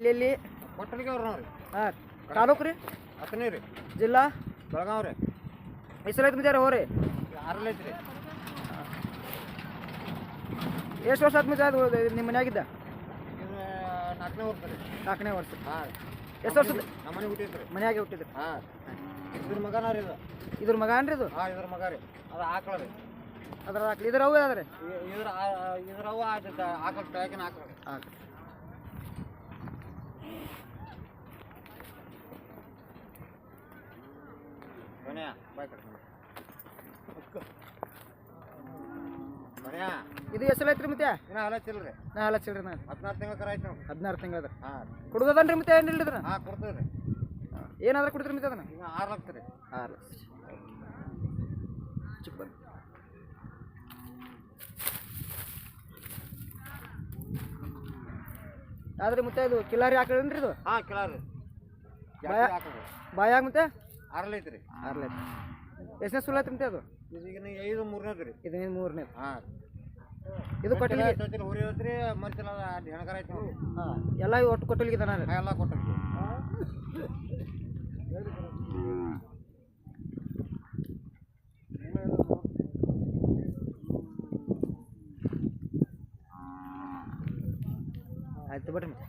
ಇಲ್ಲಿ ಎಲ್ಲಿ ಕೊಟ್ಟಲಿಗೆ ಅವ್ರು ನೋಡ್ರಿ. ಹಾಂ ತಾಲೂಕು ರೀ? ಹತ್ತನೇ ರೀ. ಜಿಲ್ಲಾ? ಬೆಳಗಾವ್ ರೀ. ಹೆಸರು ರೀ ಹೋರಿ ಆರಲ್ಲಿ ಐತ್ರಿ? ಎಷ್ಟು ವರ್ಷ ಆದ್ಮೇಲೆ ಅದು ನಿಮ್ಮ ಮನ್ಯಾಗಿದ್ದ? ಇದು ನಾಲ್ಕನೇ ವರ್ಷ ರೀ. ನಾಲ್ಕನೇ ವರ್ಷ. ಹಾಂ. ಎಷ್ಟು ವರ್ಷದ ನಮ್ಮ ಮನೆ ಹುಟ್ಟಿದ್ರಿ. ಮನ್ಯಾಗೆ ಹುಟ್ಟಿದ್ರಿ. ಹಾಂ. ಇದ್ರ ಮಗನ ರೀ ಇದು. ಇದ್ರ ಮಗ ರೀ ಇದು? ಹಾಂ ಇದ್ರ ಮಗ ರೀ. ಅದು ಆಕಳ ರೀ. ಅದ್ರ ಹಾಕ್ಲಿ. ಇದ್ರ ಅವು ಇ- ಇದ್ರ ಇದ್ರ ಅವು ಆಕಳ ಪ್ಯಾಕಿನ ಆಕಳ. ರೀ ಹಾಂ ಇದು ಹೆಸರು ಐತ್ರಿ ಮತ್ತೆ ಇನ್ನ ಹಲ ಚಿಲ್ರಿ ನಾ ಹಲ ಚಿಲ್ರಿ ನಾ ಹದಿನಾರು ತಿಂಗಳ ಕರ ಆಯ್ತು ನೋಡ್ರಿ. ಹದಿನಾರು ತಿಂಗಳದ? ಹಾಂ. ಕುಡ್ದದನ್ರಿ ಮತ್ತೆ ಏನು ಇಲ್ದಿದ್ರ? ಹಾಂ ಕೊಡ್ತೀವಿ ರೀ ಏನಾದ್ರೂ ಕುಡಿದ್ರಿ ಮತ್ತೆ ಅದನ್ನ? ಈಗ ಆರು ಲಕ್ಷ ರೀ. ಆರು ಲಕ್ಷ. ಚಿಕ್ಕ ಆದ್ರೆ ಮತ್ತೆ ಇದು ಕಿಲಾರಿ ಹಾಕಲ್ರಿ ಇದು? ಹಾಂ ಕಿಲ್ಲಾರಿ ರೀ ಬಾಯ- ಬಾಯಾಗ ಮತ್ತೆ? ಅರ್ಲೈತ್ರಿ ಆರ್ಲೆ ಎಷ್ಟನೇ ಸುಲ್ ಐತ್ರಿ ಮತ್ತೆ ಅದು? ಈಗ ನೀವು ಐದು ಮೂರನೇದು ರೀ ಇದು ಮೂರನೇ. ಹಾಂ. ಇದು ಕೊಟ್ಟಿಲ್ಲ ತೊಟ್ಟಿಲ್ ಹುರಿ ಐತ್ರಿ ಮರ್ತಿಲ್ಲ ಹೆಣಕರ ಐತಿ ಹಾಂ. ಎಲ್ಲ ಒಟ್ಟು ಕೊಟ್ಟಿಲ್ಲ ದನ ರೀ ಹಾಂ ಎಲ್ಲ ಕೊಟ್ಟರಿ ಆಯ್ತು ಬಿಡ್ರಿ ಮತ್ತೆ.